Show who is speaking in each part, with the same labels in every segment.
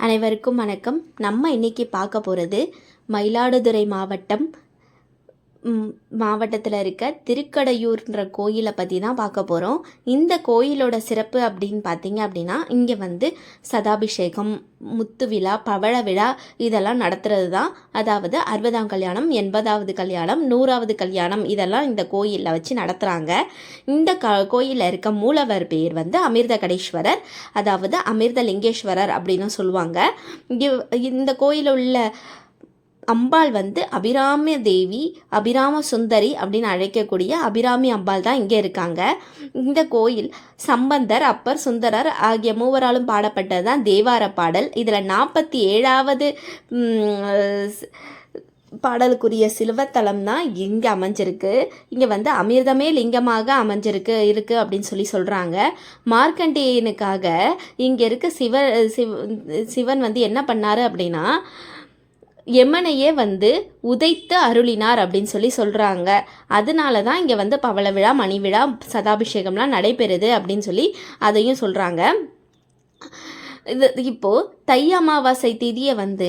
Speaker 1: அனைவருக்கும் வணக்கம். நம்ம இன்னைக்கு பார்க்க போகிறது மயிலாடுதுறை மாவட்டம் மாவட்டத்தில் இருக்க திருக்கடையூர்ன்ற கோயிலை பற்றி தான் பார்க்க போகிறோம் இந்த கோயிலோட சிறப்பு அப்படின்னு பார்த்தீங்க அப்படின்னா இங்கே வந்து சதாபிஷேகம் முத்து விழா பவழ விழா இதெல்லாம் நடத்துறது தான். அதாவது அறுபதாம் கல்யாணம் எண்பதாவது கல்யாணம் நூறாவது கல்யாணம் இதெல்லாம் இந்த கோயிலில் வச்சு நடத்துகிறாங்க இந்த க கோயிலில் இருக்க மூலவர் பேர் வந்து அமிர்தகடேஸ்வரர். அதாவது அமிர்தலிங்கேஸ்வரர் அப்படின்னு சொல்லுவாங்க. இந்த கோயிலில் உள்ள அம்பாள் வந்து அபிராம தேவி அபிராம சுந்தரி அப்படின்னு அழைக்கக்கூடிய அபிராமி அம்பாள் தான் இங்கே இருக்காங்க. இந்த கோயில் சம்பந்தர் அப்பர் சுந்தரர் ஆகிய மூவராலும் பாடப்பட்டது தான் தேவார பாடல். இதில் நாற்பத்தி ஏழாவது பாடலுக்குரிய சிலுவத்தலம் தான் இங்கே அமைஞ்சிருக்கு. இங்கே வந்து அமிர்தமே லிங்கமாக அமைஞ்சிருக்கு இருக்குது அப்படின்னு சொல்லி சொல்கிறாங்க மார்க்கண்டேயனுக்காக இங்கே இருக்க சிவ சிவ சிவன் வந்து என்ன பண்ணார் அப்படின்னா யமனையே வந்து உதைத்து அருளினார் அப்படின்னு சொல்லி சொல்கிறாங்க அதனால தான் இங்கே வந்து பவள விழா மணி விழா சதாபிஷேகம்லாம் நடைபெறுது அப்படின்னு சொல்லி அதையும் சொல்கிறாங்க இது இப்போது தை அமாவாசை திதியை வந்து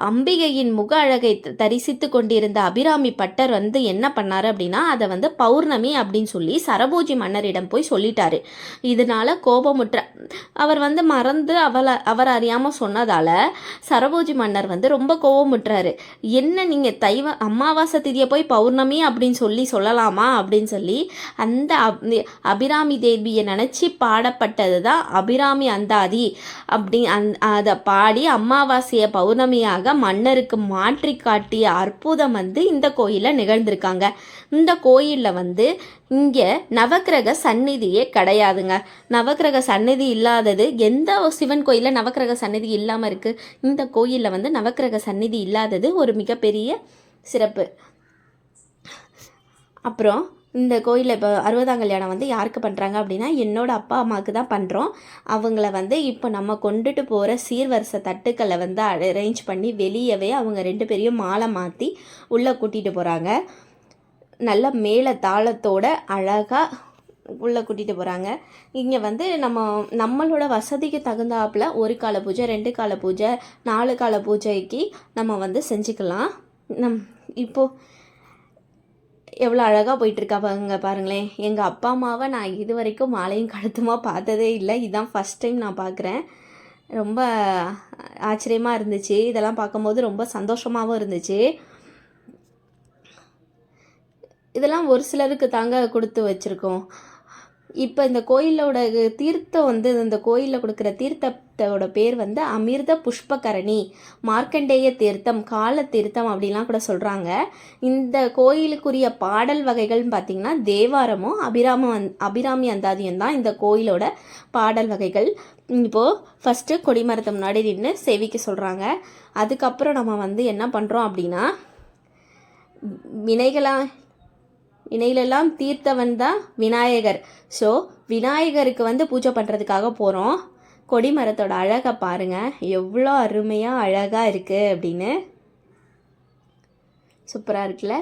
Speaker 1: அம்பிகையின் முக அழகை தரிசித்து கொண்டிருந்த அபிராமி பட்டர் வந்து என்ன பண்ணாரு அப்படின்னா அதை வந்து பௌர்ணமி அப்படின்னு சொல்லி சரபோஜி மன்னரிடம் போய் சொல்லிட்டாரு. இதனால கோபமுற்ற அவர் வந்து மறந்து அவளை அவர் அறியாமல் சொன்னதால் சரபோஜி மன்னர் வந்து ரொம்ப கோபமுற்றாரு என்ன நீங்கள் தைவ அமாவாசை திதியை போய் பௌர்ணமி அப்படின்னு சொல்லி சொல்லலாமா அப்படின்னு சொல்லி அந்த அப்- அபிராமி தேவியை நினச்சி பாடப்பட்டது தான் அபிராமி அந்தாதி. அப்படி அந் அதை பாடி அமாவாசையை பௌர்ணமியாக மன்னருக்கு மாற்றி காட்டிய அற்புதம் வந்து இந்த கோயிலில் நிகழ்ந்திருக்காங்க. இந்த கோயிலில் வந்து இங்கே நவக்கிரக சந்நிதியே கிடையாதுங்க. நவக்கிரக சந்நிதி இல்லாதது எந்த ஒரு சிவன் கோயிலில் நவக்கிரக சந்நிதி இல்லாமல் இருக்குது இந்த கோயிலில் வந்து நவக்கிரக சந்நிதி இல்லாதது ஒரு மிகப்பெரிய சிறப்பு. அப்புறம் இந்த கோயிலில் இப்போ அறுபதாம் கல்யாணம் வந்து யாருக்கு பண்ணுறாங்க அப்படின்னா என்னோடய அப்பா அம்மாவுக்கு தான் பண்ணுறோம் அவங்கள வந்து இப்போ நம்ம கொண்டுட்டு போகிற சீர்வரிசை தட்டுக்களை வந்து அரேஞ்ச் பண்ணி வெளியவே அவங்க ரெண்டு பேரையும் மாலை மாற்றி உள்ளே கூட்டிகிட்டு போகிறாங்க நல்ல மேலே தாளத்தோட அழகாக உள்ளே கூட்டிகிட்டு போகிறாங்க இங்கே வந்து நம்ம நம்மளோட வசதிக்கு தகுந்தாப்புல ஒரு கால பூஜை ரெண்டு கால பூஜை நாலு கால பூஜைக்கு நம்ம வந்து செஞ்சுக்கலாம். நம் இப்போது எவ்வளோ அழகாக போயிட்டுருக்கா பாருங்க பாருங்களேன். எங்கள் அப்பா அம்மாவை நான் இது வரைக்கும் மாலையும் கழுத்துமா பார்த்ததே இல்லை. இதுதான் ஃபஸ்ட் டைம் நான் பார்க்குறேன். ரொம்ப ஆச்சரியமாக இருந்துச்சு. இதெல்லாம் பார்க்கும்போது ரொம்ப சந்தோஷமாகவும் இருந்துச்சு. இதெல்லாம் ஒரு சிலருக்கு தாங்க கொடுத்து வச்சுருக்கோம். இப்போ இந்த கோயிலோட தீர்த்தம் வந்து இந்த கோயிலில் கொடுக்குற தீர்த்தத்தோட பேர் வந்து அமிர்த புஷ்பகரணி மார்க்கண்டேய தீர்த்தம் கால தீர்த்தம் அப்படிலாம் கூட சொல்கிறாங்க இந்த கோயிலுக்குரிய பாடல் வகைகள்னு பார்த்திங்கன்னா தேவாரமும் அபிராம வந் அபிராமி அந்தாதியும் தான் இந்த கோயிலோட பாடல் வகைகள். இப்போது ஃபஸ்ட்டு கொடிமரத்தை முன்னாடி நின்று சேவிக்க சொல்கிறாங்க அதுக்கப்புறம் நம்ம வந்து என்ன பண்ணுறோம் அப்படின்னா வினைகளாக இணையிலெல்லாம் தீர்த்தவன் தான் விநாயகர். ஸோ விநாயகருக்கு வந்து பூஜை பண்ணுறதுக்காக போகிறோம் கொடிமரத்தோட அழகை பாருங்கள் எவ்வளோ அருமையாக அழகாக இருக்குது அப்படின்னு. சூப்பராக இருக்குல்ல?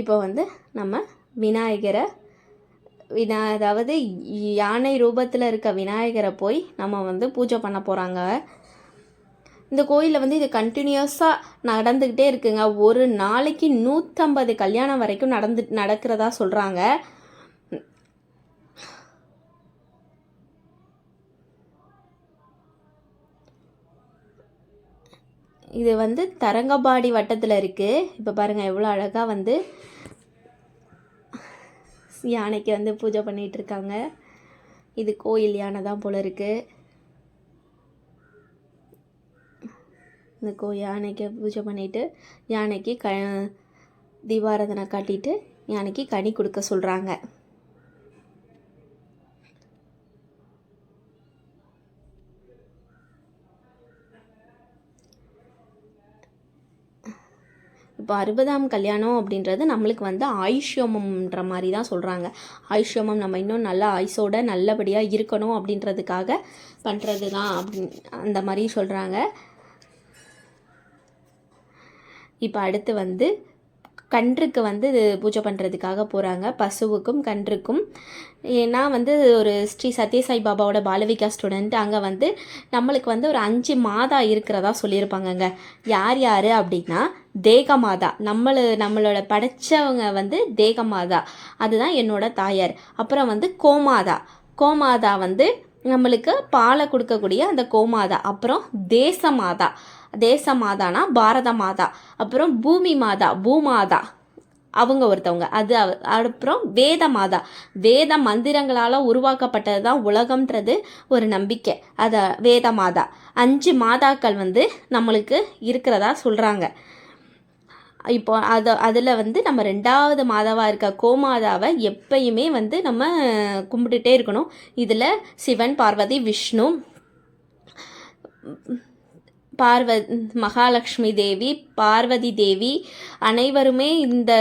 Speaker 1: இப்போ வந்து நம்ம விநாயகரை வினா அதாவது யானை ரூபத்தில் இருக்க விநாயகரை போய் நம்ம வந்து பூஜை பண்ண போகிறாங்க இந்த கோயிலில் வந்து இது கண்டினியூஸாக நடந்துக்கிட்டே இருக்குங்க. ஒரு நாளைக்கு நூற்றம்பது கல்யாணம் வரைக்கும் நடந்து நடக்கிறதா சொல்கிறாங்க இது வந்து தரங்கபாடி வட்டத்தில் இருக்குது இப்போ பாருங்கள் எவ்வளோ அழகாக வந்து யானைக்கு வந்து பூஜை பண்ணிகிட்டு இருக்காங்க. இது கோயில் யானை தான் போல இருக்குது இந்த கோ யானைக்கு பூஜை பண்ணிட்டு யானைக்கு க தீபாராதனை காட்டிட்டு யானைக்கு கனி கொடுக்க சொல்கிறாங்க இப்போ அறுபதாம் கல்யாணம் அப்படின்றது நம்மளுக்கு வந்து ஆயுஷ்யோமம்ன்ற மாதிரி தான் சொல்கிறாங்க ஆயுஷ்யோமம் நம்ம இன்னும் நல்லா ஆயுசோட நல்லபடியாக இருக்கணும் அப்படின்றதுக்காக பண்ணுறது தான் அப்படின் அந்த மாதிரி சொல்கிறாங்க இப்போ அடுத்து வந்து கன்றுக்கு வந்து பூஜை பண்ணுறதுக்காக போகிறாங்க பசுவுக்கும் கன்றுக்கும். நான் வந்து ஒரு ஸ்ரீ சத்யசாய் பாபாவோட பாலவிகா ஸ்டூடெண்ட் அங்கே வந்து நம்மளுக்கு வந்து ஒரு அஞ்சு மாதா இருக்கிறதா சொல்லியிருப்பாங்கங்க. யார் யார் அப்படின்னா தேகமாதா நம்மளு நம்மளோட படைச்சவங்க வந்து தேகமாதா அதுதான் என்னோட தாயார். அப்புறம் வந்து கோமாதா. கோமாதா வந்து நம்மளுக்கு பாலை கொடுக்கக்கூடிய அந்த கோமாதா. அப்புறம் தேசமாதா தேச மாதானா பாரத மாதா அப்புறம் பூமி மாதா பூமாதா. அவங்க ஒருத்தவங்க. அது அப்புறம் வேத மாதா வேத மந்திரங்களால் உருவாக்கப்பட்டது தான் உலகம்ன்றது ஒரு நம்பிக்கை. அதை வேத மாதா அஞ்சு மாதாக்கள் வந்து நம்மளுக்கு இருக்கிறதா சொல்கிறாங்க இப்போ அதை அதில் வந்து நம்ம ரெண்டாவது மாதாவாக இருக்க கோமாதாவை எப்பயுமே வந்து நம்ம கும்பிட்டுட்டே இருக்கணும். இதில் சிவன் பார்வதி விஷ்ணு பார்வ மகாலட்சுமி தேவி பார்வதி தேவி அனைவருமே இந்த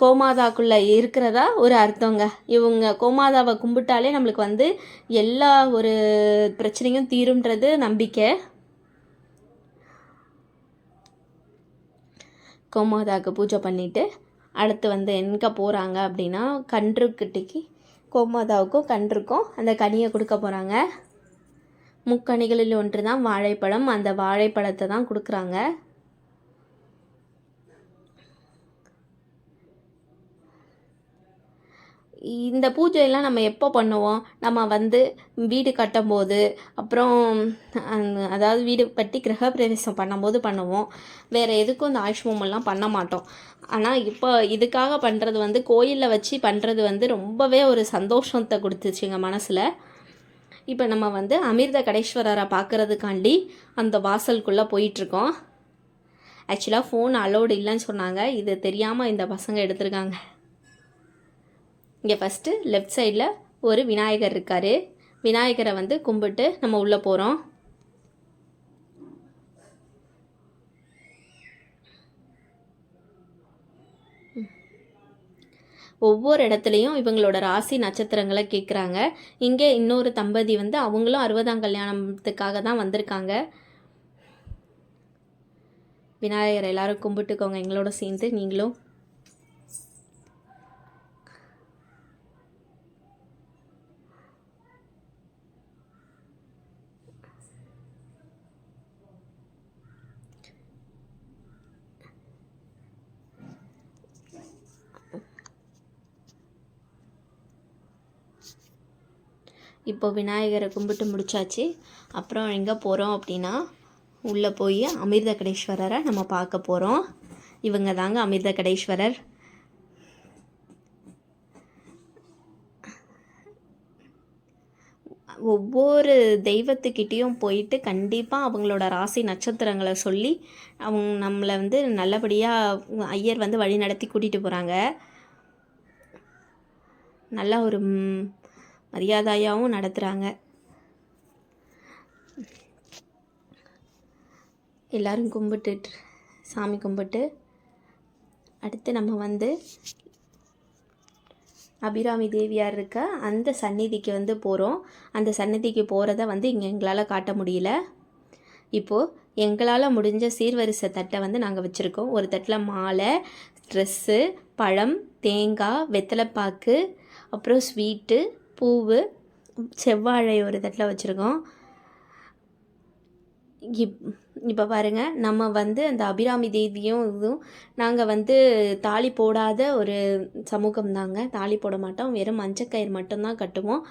Speaker 1: கோமாதாக்குள்ளே இருக்கிறதா ஒரு அர்த்தங்க. இவங்க கோமாதாவை கும்பிட்டாலே நம்மளுக்கு வந்து எல்லா ஒரு பிரச்சனையும் தீரும்ன்றது நம்பிக்கை. கோமாதாவுக்கு பூஜை பண்ணிவிட்டு அடுத்து வந்து எங்கே போகிறாங்க அப்படின்னா கன்றுக்குட்டிக்கு கோமாதாவுக்கும் கன்றுக்கும் அந்த கனியை கொடுக்க போகிறாங்க முக்கணிகளில் ஒன்று தான் வாழைப்பழம் அந்த வாழைப்பழத்தை தான் கொடுக்குறாங்க. இந்த பூஜையெல்லாம் நம்ம எப்போ பண்ணுவோம்? நம்ம வந்து வீடு கட்டும்போது அப்புறம் அந்த- அதாவது வீடு கட்டி கிரகப்பிரவேசம் பண்ணும்போது பண்ணுவோம். வேறு எதுக்கும் இந்த ஆயுஷ்மமெல்லாம் பண்ண மாட்டோம். ஆனால் இப்போ இதுக்காக பண்ணுறது வந்து கோயிலில் வச்சு பண்ணுறது வந்து ரொம்பவே ஒரு சந்தோஷத்தை கொடுத்துச்சுங்க மனசில். இப்போ நம்ம வந்து அமிர்த கடேஸ்வரரை பார்க்குறதுக்காண்டி அந்த வாசலுக்குள்ளே போயிட்டுருக்கோம். ஆக்சுவலாக ஃபோன் அலோடு இல்லைன்னு சொன்னாங்க. இது தெரியாமல் இந்த பசங்க எடுத்திருக்காங்க. இங்கே ஃபஸ்ட்டு லெஃப்ட் சைடில் ஒரு விநாயகர் இருக்கார். விநாயகரை வந்து கும்பிட்டு நம்ம உள்ளே போகிறோம் ஒவ்வொரு இடத்துலையும் இவங்களோட ராசி நட்சத்திரங்களை கேட்குறாங்க இங்கே இன்னொரு தம்பதி வந்து அவங்களும் அறுபதாம் கல்யாணத்துக்காக தான் வந்திருக்காங்க. விநாயகர் எல்லாரும் கும்பிட்டுக்கோங்க. எங்களோட சேர்ந்து நீங்களும் இப்போ விநாயகரை கும்பிட்டு முடிச்சாச்சு. அப்புறம் எங்கே போகிறோம் அப்படின்னா உள்ளே போய் அமிர்த கடேஸ்வரரை நம்ம பார்க்க போகிறோம் இவங்க தாங்க அமிர்த கடேஸ்வரர் ஒவ்வொரு தெய்வத்துக்கிட்டேயும் போயிட்டு கண்டிப்பாக அவங்களோட ராசி நட்சத்திரங்களை சொல்லி அவங்க நம்மளை வந்து நல்லபடியாக ஐயர் வந்து வழி நடத்தி கூட்டிகிட்டு போகிறாங்க நல்லா ஒரு மரியாதையாகவும் நடத்துகிறாங்க எல்லோரும் கும்பிட்டு சாமி கும்பிட்டு அடுத்து நம்ம வந்து அபிராமி தேவியார் இருக்க அந்த சந்நிதிக்கு வந்து போகிறோம் அந்த சந்நிதிக்கு போகிறத வந்து இங்கே எங்களால் காட்ட முடியல. இப்போது எங்களால் முடிஞ்ச சீர்வரிசை தட்டை வந்து நாங்கள் வச்சுருக்கோம். ஒரு தட்டில் மாலை ட்ரெஸ்ஸு பழம் தேங்காய் வெத்தலைப்பாக்கு அப்புறம் ஸ்வீட்டு பூவு செவ்வாழை ஒரு தட்டில் வச்சுருக்கோம். இப் இப்போ பாருங்கள் நம்ம வந்து அந்த அபிராமி தேவியும் இதுவும் நாங்கள் வந்து தாலி போடாத ஒரு சமூகம் தாங்க. தாலி போட மாட்டோம். வெறும் மஞ்சள் கயிறு மட்டும்தான் கட்டுவோம்.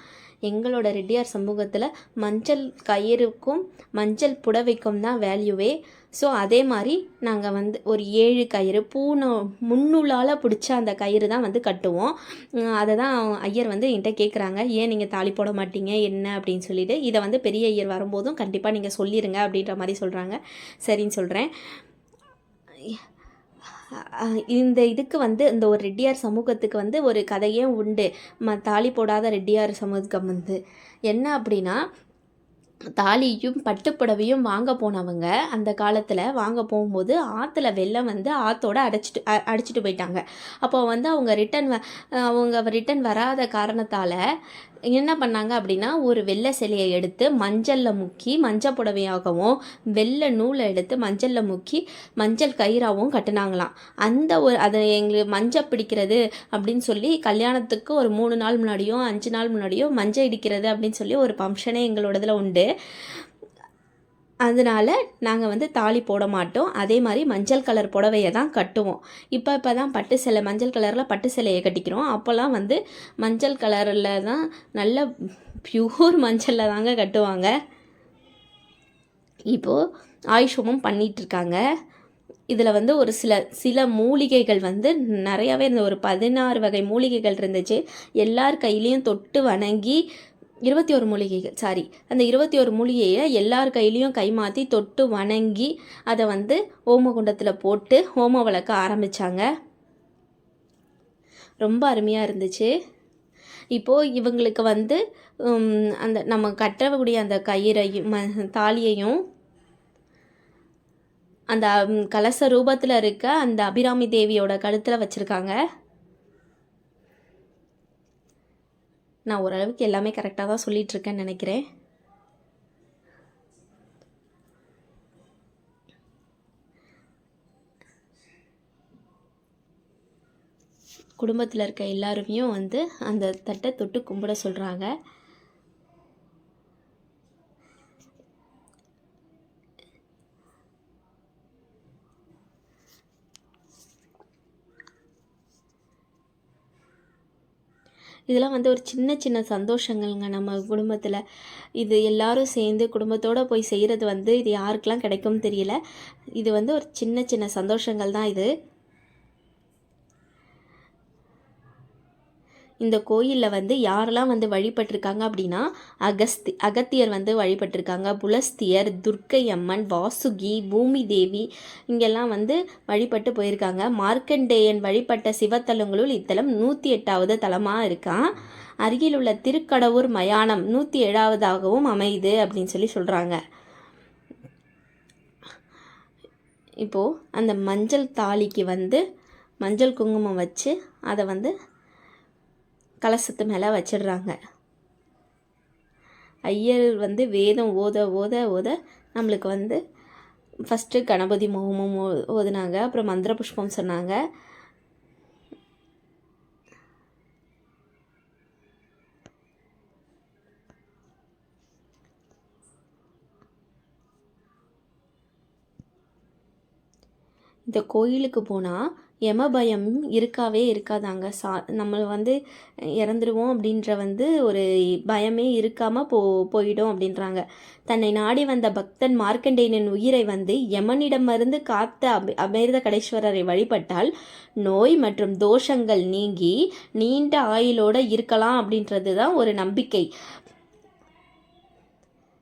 Speaker 1: எங்களோட ரெட்டியார் சமூகத்தில் மஞ்சள் கயிறுக்கும் மஞ்சள் புடவைக்கும் தான் வேல்யூவே ஸோ அதே மாதிரி நாங்கள் வந்து ஒரு ஏழு கயிறு பூனை முன்னூலால் பிடிச்ச அந்த கயிறு தான் வந்து கட்டுவோம். அதை தான் ஐயர் வந்து என்கிட்ட கேட்குறாங்க ஏன் நீங்கள் தாலி போட மாட்டீங்க? என்ன? அப்படின்னு சொல்லிட்டு. இதை வந்து பெரிய ஐயர் வரும்போதும் கண்டிப்பாக நீங்கள் சொல்லிடுங்க அப்படின்ற மாதிரி சொல்கிறாங்க சரின்னு சொல்கிறேன் இந்த இதுக்கு வந்து இந்த ஒரு ரெட்டியார் சமூகத்துக்கு வந்து ஒரு கதையே உண்டு. ம தாலி போடாத ரெட்டியார் சமூகம் வந்து. என்ன அப்படின்னா தாலியும் பட்டுப்புடவையும் வாங்க போனவங்க அந்த காலத்தில் வாங்க போகும்போது ஆற்றுல வெள்ளம் வந்து ஆற்றோட அடைச்சிட்டு அடிச்சிட்டு போயிட்டாங்க. அப்போ வந்து அவங்க ரிட்டன் வ அவங்க ரிட்டன் வராத காரணத்தால் என்ன பண்ணாங்க அப்படின்னா ஒரு வெள்ளை சிலையை எடுத்து மஞ்சளில் முக்கி மஞ்சள் புடவையாகவும் வெள்ளை நூலை எடுத்து மஞ்சளில் முக்கி மஞ்சள் கயிறாகவும் கட்டுனாங்களாம். அந்த ஒரு அதை எங்களுக்கு மஞ்சள் பிடிக்கிறது அப்படின்னு சொல்லி கல்யாணத்துக்கு ஒரு மூணு நாள் முன்னாடியும் அஞ்சு நாள் முன்னாடியும் மஞ்சள் இடிக்கிறது அப்படின்னு சொல்லி ஒரு ஃபங்க்ஷனே எங்களோடதில் உண்டு. அதனால நாங்கள் வந்து தாலி போட மாட்டோம். அதே மாதிரி மஞ்சள் கலர் புடவையை தான் கட்டுவோம். இப்போ இப்போ தான் பட்டு சிலை மஞ்சள் கலரில் பட்டு சிலையை கட்டிக்கிறோம். அப்போல்லாம் வந்து மஞ்சள் கலரில் தான் நல்ல பியூர் மஞ்சளில் தாங்க கட்டுவாங்க. இப்போது ஆயுஷமும் பண்ணிகிட்ருக்காங்க இதில் வந்து ஒரு சில சில மூலிகைகள் வந்து நிறையாவே இருந்த ஒரு பதினாறு வகை மூலிகைகள் இருந்துச்சு. எல்லார் கையிலையும் தொட்டு வணங்கி இருபத்தி ஒரு மூலிகைகள் சாரி அந்த இருபத்தி ஒரு மூலிகையை எல்லார் கையிலையும் கை மாற்றி தொட்டு வணங்கி அதை வந்து ஓமகுண்டத்தில் போட்டு ஹோம வளர்க்க ஆரம்பித்தாங்க ரொம்ப அருமையாக இருந்துச்சு. இப்போது இவங்களுக்கு வந்து அந்த நம்ம கட்டக்கூடிய அந்த கயிறையும் ம தாலியையும் அந்த கலச ரூபத்தில் இருக்க அந்த அபிராமி தேவியோட கழுத்தில் வச்சுருக்காங்க. நான் ஓரளவுக்கு எல்லாமே கரெக்டாக தான் சொல்லிட்டு இருக்கேன்னு நினைக்கிறேன். குடும்பத்தில் இருக்க எல்லாருமே வந்து அந்த தட்டை தொட்டு கும்பிட சொல்கிறாங்க இதெல்லாம் வந்து ஒரு சின்ன சின்ன சந்தோஷங்கள்ங்க நம்ம குடும்பத்தில். இது எல்லாரும் சேர்ந்து குடும்பத்தோடு போய் செய்கிறது வந்து இது யாருக்கெல்லாம் கிடைக்கும்னு தெரியல. இது வந்து ஒரு சின்ன சின்ன சந்தோஷங்கள் தான் இது. இந்த கோயிலில் வந்து யாரெல்லாம் வந்து வழிபட்டிருக்காங்க அப்படின்னா அகஸ்தி அகத்தியர் வந்து வழிபட்டிருக்காங்க. புலஸ்தியர் துர்க்கை அம்மன் வாசுகி பூமி தேவி இங்கெல்லாம் வந்து வழிபட்டு போயிருக்காங்க. மார்க்கண்டேயன் வழிபட்ட சிவத்தலங்களுள் இத்தலம் நூற்றி எட்டாவது தலமாக இருக்கான் அருகில் உள்ள திருக்கடவூர் மயானம் நூற்றி ஏழாவதாகவும் அமையுது அப்படின்னு சொல்லி சொல்கிறாங்க இப்போது அந்த மஞ்சள் தாலிக்கு வந்து மஞ்சள் குங்குமம் வச்சு அதை வந்து கலசத்து மேலே வச்சிடுறாங்க. ஐயர் வந்து வேதம் ஓத ஓத ஓத நம்மளுக்கு வந்து ஃபஸ்ட்டு கணபதி முகமும் ஓ- ஓதுனாங்க. அப்புறம் மந்திர புஷ்பம் சொன்னாங்க. இந்த கோயிலுக்கு போனால் யம பயம் இருக்காவே இருக்காதாங்க. சா நம்ம வந்து இறந்துருவோம் அப்படின்ற வந்து ஒரு பயமே இருக்காமல் போ போயிடும் அப்படின்றாங்க. தன்னை நாடி வந்த பக்தன் மார்க்கண்டேயனின் உயிரை வந்து யமனிடமிருந்து காத்த அபி அமிர்த கடேஸ்வரரை வழிபட்டால் நோய் மற்றும் தோஷங்கள் நீங்கி நீண்ட ஆயுளோடு இருக்கலாம் அப்படின்றது தான் ஒரு நம்பிக்கை.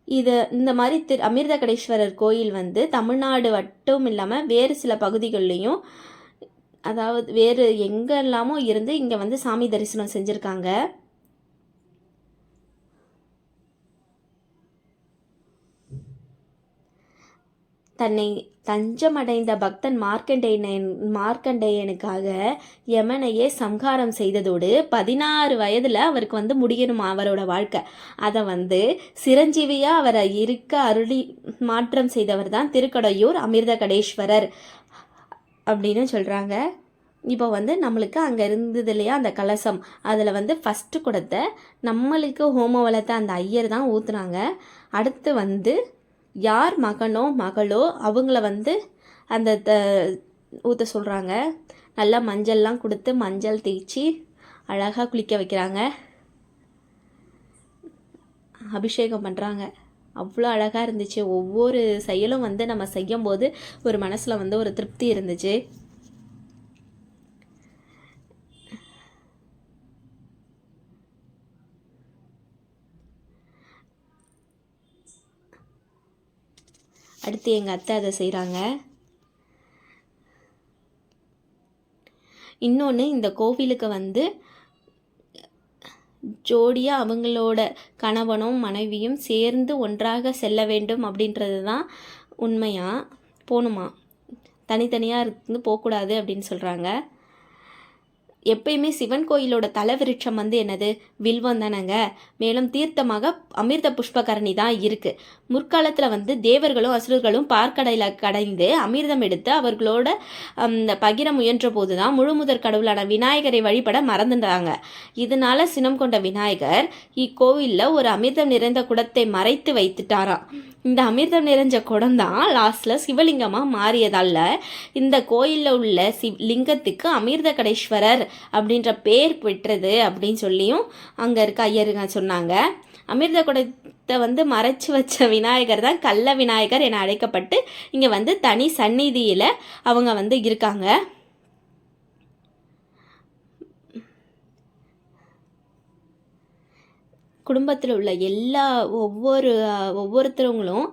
Speaker 1: இது இந்த மாதிரி திரு அமிர்த கடேஸ்வரர் கோயில் வந்து தமிழ்நாடு மட்டும் இல்லாமல் வேறு சில பகுதிகள்லேயும் அதாவது வேறு எங்கெல்லாமோ இருந்து இங்கே வந்து சாமி தரிசனம் செஞ்சுருக்காங்க. தன்னை தஞ்சமடைந்த பக்தன் மார்க்கண்டேயன் மார்க்கண்டேயனுக்காக யமனையே சம்ஹாரம் செய்ததோடு பதினாறு வயதில் அவருக்கு வந்து முடியணும் அவரோட வாழ்க்கை. அதை வந்து சிரஞ்சீவியாக அவரை இருக்க அருளி மாற்றம் செய்தவர் தான் திருக்கடையூர் அமிர்த கடேஸ்வரர் அப்படின்னு சொல்கிறாங்க இப்போ வந்து நம்மளுக்கு அங்கே இருந்தது இல்லையா அந்த கலசம். அதில் வந்து ஃபஸ்ட்டு குடத்தை நம்மளுக்கு ஹோம வளத்தை அந்த ஐயர் தான் ஊற்றுனாங்க அடுத்து வந்து யார் மகனோ மகளோ அவங்கள வந்து அந்த த ஊற்ற சொல்கிறாங்க நல்லா மஞ்சள்லாம் கொடுத்து மஞ்சள் தேய்ச்சி அழகாக குளிக்க வைக்கிறாங்க. அபிஷேகம் பண்ணுறாங்க அவ்வளோ அழகாக இருந்துச்சு. ஒவ்வொரு செயலும் வந்து நம்ம செய்யும்போது ஒரு மனசில் வந்து ஒரு திருப்தி இருந்துச்சு. அடுத்து எங்கள் அத்தை அதை செய்கிறாங்க இன்னொன்று இந்த கோவிலுக்கு வந்து ஜோடியாக அவங்களோட கணவனும் மனைவியும் சேர்ந்து ஒன்றாக செல்ல வேண்டும் அப்படின்றது தான் உண்மையாக போகணுமா தனித்தனியாக இருந்து போகக்கூடாது அப்படின்னு சொல்கிறாங்க எப்பயுமே சிவன் கோயிலோட தலைவிருட்சம் வந்து என்னது? வில்வம் தானங்க. மேலும் தீர்த்தமாக அமிர்த புஷ்பகரணி தான் இருக்குது முற்காலத்தில் வந்து தேவர்களும் அசுரர்களும் பார்க்கடையில் கடைந்து அமிர்தம் எடுத்து அவர்களோட பகிர முயன்ற போது தான் முழுமுதற் கடவுளான விநாயகரை வழிபட மறந்துட்டாங்க. இதனால சினம் கொண்ட விநாயகர் இக்கோவிலில் ஒரு அமிர்தம் நிறைந்த குடத்தை மறைத்து வைத்துட்டாராம். இந்த அமிர்தம் நிறைஞ்ச குடம் தான் லாஸ்ட்டில் சிவலிங்கமாக மாறியதால இந்த கோயிலில் உள்ள சிவ் லிங்கத்துக்கு அமிர்த கடேஸ்வரர் அப்படின்ற பேர் பெற்றது அப்படின்னு சொல்லியும் அங்கே இருக்க ஐயருங்க சொன்னாங்க. அமிர்த குடத்தை வந்து மறைச்சு வச்ச விநாயகர் தான் கள்ள விநாயகர் என அழைக்கப்பட்டு இங்கே வந்து தனி சந்நிதியில் அவங்க வந்து இருக்காங்க. குடும்பத்தில் உள்ள எல்லா ஒவ்வொரு ஒவ்வொருத்தவங்களும்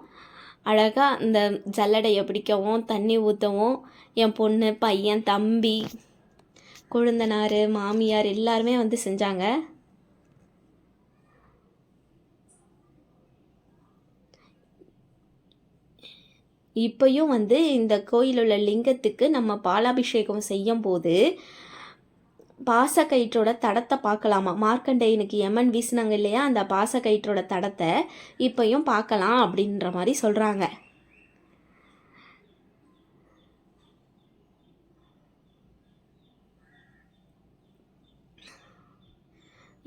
Speaker 1: அழகாக அந்த ஜல்லடையை பிடிக்கவும் தண்ணி ஊற்றவும் என் பொண்ணு பையன் தம்பி கொழுந்தனார் மாமியார் எல்லாருமே வந்து செஞ்சாங்க. இப்பையும் வந்து இந்த கோயிலில் உள்ள லிங்கத்துக்கு நம்ம பாலாபிஷேகம் செய்யும் போது பாசக்கயிற்றோட தடத்தை பார்க்கலாமா? மார்க்கண்டேயனுக்கு எமன் வீசினாங்க இல்லையா? அந்த பாசக்கயிற்றோட தடத்தை இப்பயும் பார்க்கலாம் அப்படின்ற மாதிரி சொல்கிறாங்க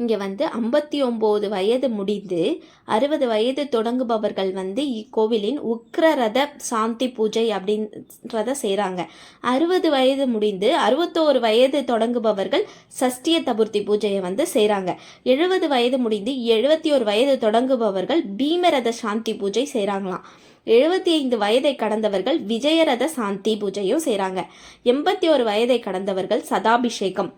Speaker 1: இங்கே வந்து ஐம்பத்தி ஒம்பது வயது முடிந்து அறுபது வயது தொடங்குபவர்கள் வந்து இக்கோவிலின் உக்ரரத சாந்தி பூஜை அப்படின்றத செய்கிறாங்க அறுபது வயது முடிந்து அறுபத்தோரு வயது தொடங்குபவர்கள் சஷ்டிய தபுர்த்தி பூஜையை வந்து செய்கிறாங்க எழுபது வயது முடிந்து எழுபத்தி ஒரு வயது தொடங்குபவர்கள் பீமரத சாந்தி பூஜை செய்கிறாங்களாம் எழுபத்தி ஐந்து வயதை கடந்தவர்கள் விஜயரத சாந்தி பூஜையும் செய்கிறாங்க எண்பத்தி ஒரு வயதை கடந்தவர்கள் சதாபிஷேகம்.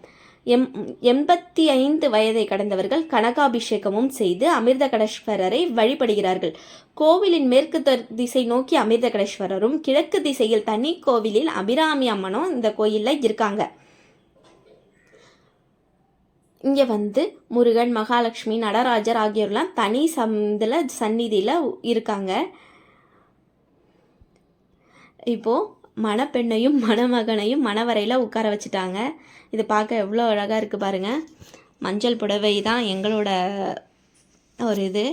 Speaker 1: எம் எண்பத்தி ஐந்து வயதை கடந்தவர்கள் கனகாபிஷேகமும் செய்து அமிர்த கடேஸ்வரரை வழிபடுகிறார்கள். கோவிலின் மேற்கு திசை நோக்கி அமிர்த கடேஸ்வரரும் கிழக்கு திசையில் தனி கோவிலில் அபிராமி அம்மனும் இந்த கோயிலில் இருக்காங்க. இங்கே வந்து முருகன் மகாலட்சுமி நடராஜர் ஆகியோர்லாம் தனி சந்தில் சந்நிதியில் இருக்காங்க. இப்போது மணப்பெண்ணையும் மணமகனையும் மணவரையில் உட்கார வச்சுட்டாங்க. இது பார்க்க எவ்வளோ அழகாக இருக்குது பாருங்கள் மஞ்சள் புடவை தான் எங்களோட ஒரு இது.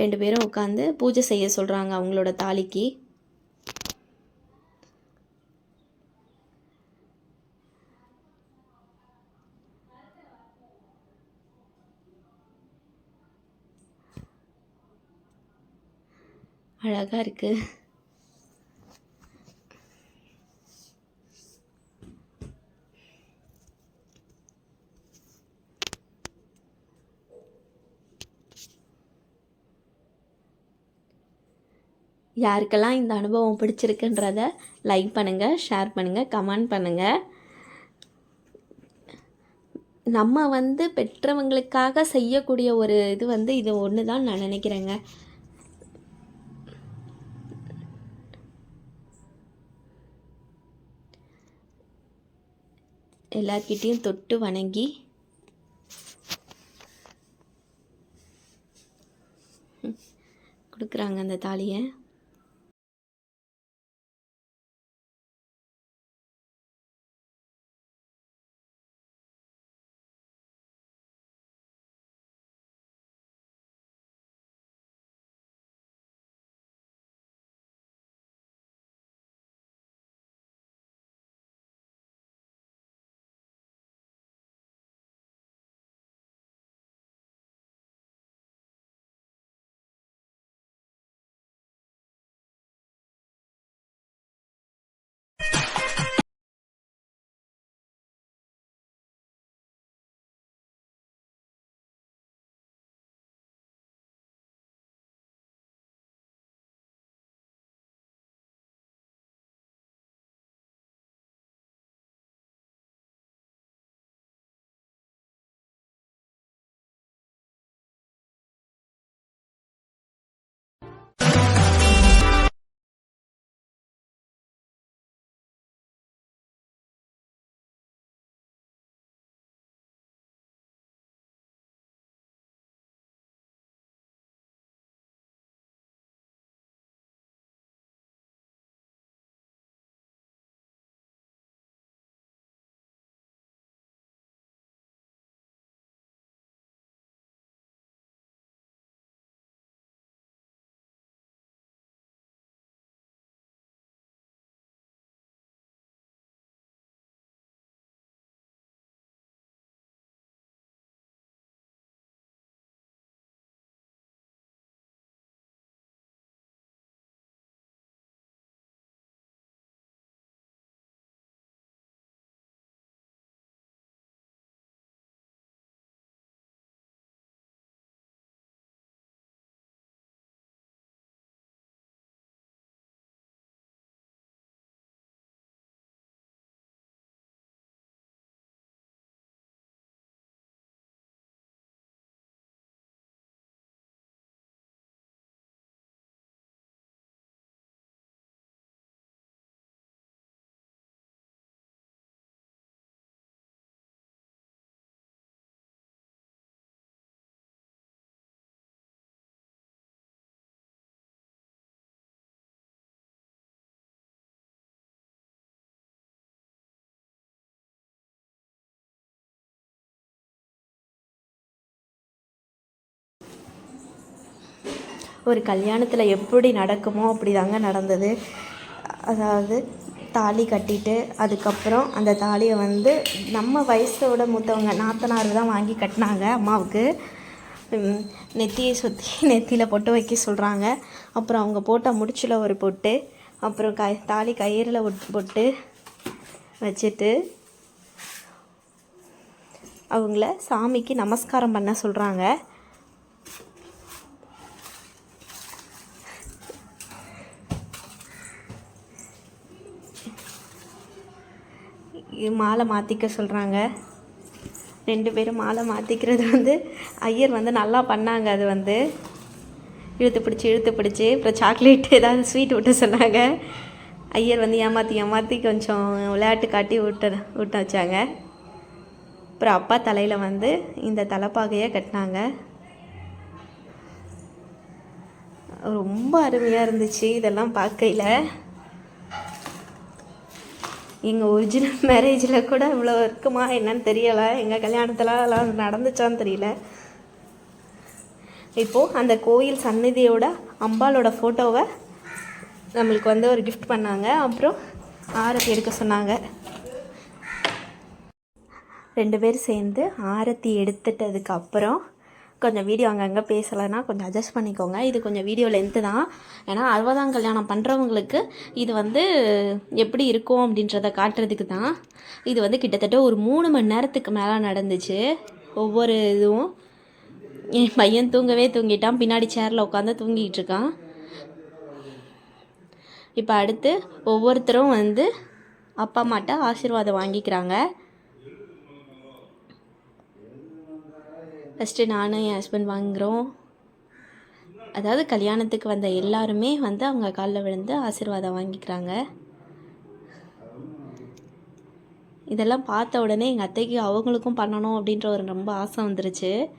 Speaker 1: ரெண்டு பேரும் உட்காந்து பூஜை செய்ய சொல்கிறாங்க அவங்களோட தாலிக்கு. அழகாக இருக்குது யாருக்கெல்லாம் இந்த அனுபவம் பிடிச்சிருக்குன்றத லைக் பண்ணுங்கள் ஷேர் பண்ணுங்கள் கமெண்ட் பண்ணுங்கள் நம்ம வந்து பெற்றவங்களுக்காக செய்யக்கூடிய ஒரு இது வந்து இது ஒன்று தான் நான் நினைக்கிறேங்க. எல்லார்கிட்டேயும் தொட்டு வணங்கி. கொடுக்குறாங்க அந்த தாலியை. ஒரு கல்யாணத்தில் எப்படி நடக்குமோ அப்படி தாங்க நடந்தது. அதாவது தாலி கட்டிட்டு அதுக்கப்புறம் அந்த தாலியை வந்து நம்ம வயசோட மூத்தவங்க நாத்தனார் தான் வாங்கி கட்டினாங்க அம்மாவுக்கு. நெத்தியை சுற்றி நெத்தியில் பொட்டு வைக்க சொல்கிறாங்க அப்புறம் அவங்க போட்ட முடிச்சில் ஒரு பொட்டு அப்புறம் க தாலி கயிறில் பொட்டு வச்சுட்டு அவங்கள சாமிக்கு நமஸ்காரம் பண்ண சொல்கிறாங்க மாலை மாற்றிக்க சொல்கிறாங்க ரெண்டு பேரும் மாலை மாற்றிக்கிறது வந்து ஐயர் வந்து நல்லா பண்ணாங்க அது வந்து. இழுத்து பிடிச்சி இழுத்து பிடிச்சி அப்புறம் சாக்லேட் ஏதாவது ஸ்வீட் விட்ட சொன்னாங்க. ஐயர் வந்து ஏமாற்றி ஏமாற்றி கொஞ்சம் விளையாட்டு காட்டி விட்ட விட்ட வச்சாங்க. அப்புறம் அப்பா தலையில் வந்து இந்த தலைப்பாகையை கட்டினாங்க. ரொம்ப அருமையாக இருந்துச்சு இதெல்லாம் பார்க்கையில். எங்கள் ஒரிஜினல் மேரேஜில் கூட இவ்வளோ இருக்குமா என்னன்னு தெரியலை. எங்கள் கல்யாணத்தில் எல்லாம் நடந்துச்சான்னு தெரியல. இப்போது அந்த கோயில் சந்நிதியோட அம்பாலோட ஃபோட்டோவை நம்மளுக்கு வந்து ஒரு கிஃப்ட் பண்ணாங்க. அப்புறம் ஆரத்தி எடுக்க சொன்னாங்க. ரெண்டு பேர் சேர்ந்து ஆரத்தி எடுத்துட்டதுக்கு அப்புறம் கொஞ்சம் வீடியோ அங்கங்கே பேசலைன்னா கொஞ்சம் அட்ஜஸ்ட் பண்ணிக்கோங்க. இது கொஞ்சம் வீடியோ லென்த்து தான். ஏன்னா அறுபதாம் கல்யாணம் பண்ணுறவங்களுக்கு இது வந்து எப்படி இருக்கும் அப்படின்றத காட்டுறதுக்கு தான். இது வந்து கிட்டத்தட்ட ஒரு மூணு மணி நேரத்துக்கு மேலே நடந்துச்சு. ஒவ்வொரு இதுவும். என் பையன் தூங்கவே தூங்கிட்டான். பின்னாடி சேரில் உட்காந்து தூங்கிட்டு இருக்கான். இப்போ அடுத்து ஒவ்வொருத்தரும் வந்து அப்பா அம்மாட்ட ஆசீர்வாதம் வாங்கிக்கிறாங்க. ஃபஸ்ட்டு நானும் என் ஹஸ்பண்ட் வாங்குகிறோம் அதாவது கல்யாணத்துக்கு வந்த எல்லாருமே வந்து அவங்க காலில் விழுந்து ஆசீர்வாதம் வாங்கிக்கிறாங்க. இதெல்லாம் பார்த்த உடனே எங்கள் அத்தைக்கு அவங்களுக்கும் பண்ணணும் அப்படின்ற ஒரு ரொம்ப ஆசை வந்துருச்சு.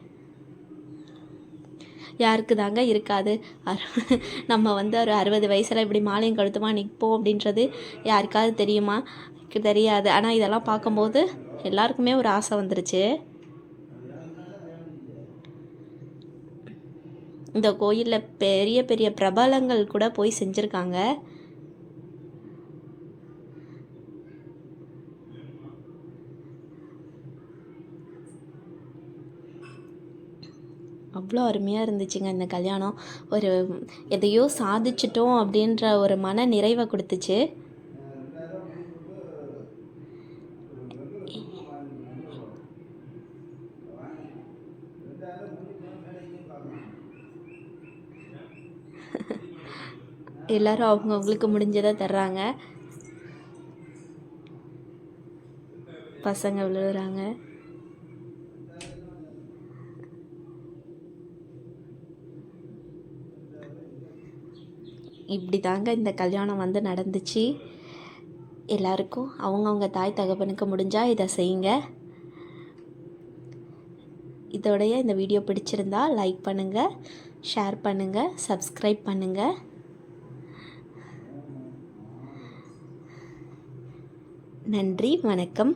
Speaker 1: யாருக்கு தாங்க இருக்காது. அறு- நம்ம வந்து ஒரு அறுபது வயசில் இப்படி மாலையும் கழுத்துமா நிற்போம் அப்படின்றது யாருக்காவது தெரியுமா? தெரியாது. ஆனால் இதெல்லாம் பார்க்கும்போது எல்லாருக்குமே ஒரு ஆசை வந்துருச்சு. இந்த கோயிலில் பெரிய பெரிய பிரபலங்கள் கூட போய் செஞ்சுருக்காங்க. அவ்வளோ அருமையாக இருந்துச்சுங்க இந்த கல்யாணம். ஒரு எதையோ சாதிச்சிட்டோம் அப்படின்ற ஒரு மன நிறைவை கொடுத்துச்சு. எல்லாரும் அவங்கவுங்களுக்கு முடிஞ்சதை தர்றாங்க. பசங்க விழுறாங்க இப்படி தாங்க இந்த கல்யாணம் வந்து நடந்துச்சு. எல்லாருக்கும் அவங்கவுங்க தாய் தகப்பனுக்கு முடிஞ்சால் இதை செய்யுங்க. இதோடைய இந்த வீடியோ பிடிச்சிருந்தா லைக் பண்ணுங்கள் ஷேர் பண்ணுங்கள் சப்ஸ்கிரைப் பண்ணுங்கள் நன்றி வணக்கம்.